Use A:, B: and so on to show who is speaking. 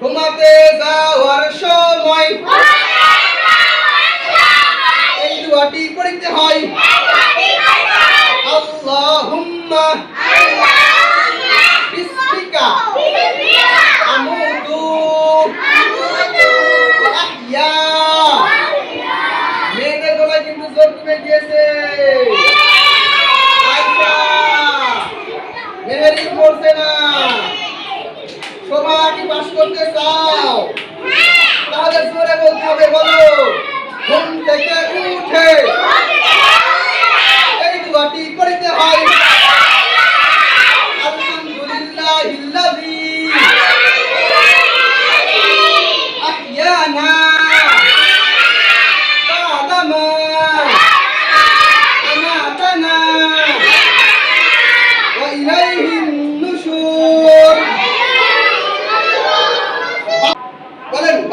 A: ঘুমাতে যাওয়ার সময় পাস করতে চাও, তাহলে জোরে বলতে হবে, বলো। ঘুম থেকে উঠে এই দুয়াটি পড়তে হয়। আলহামদুলিল্লাহিল্লাযী আহইয়ানা বা'দামা আমাতানা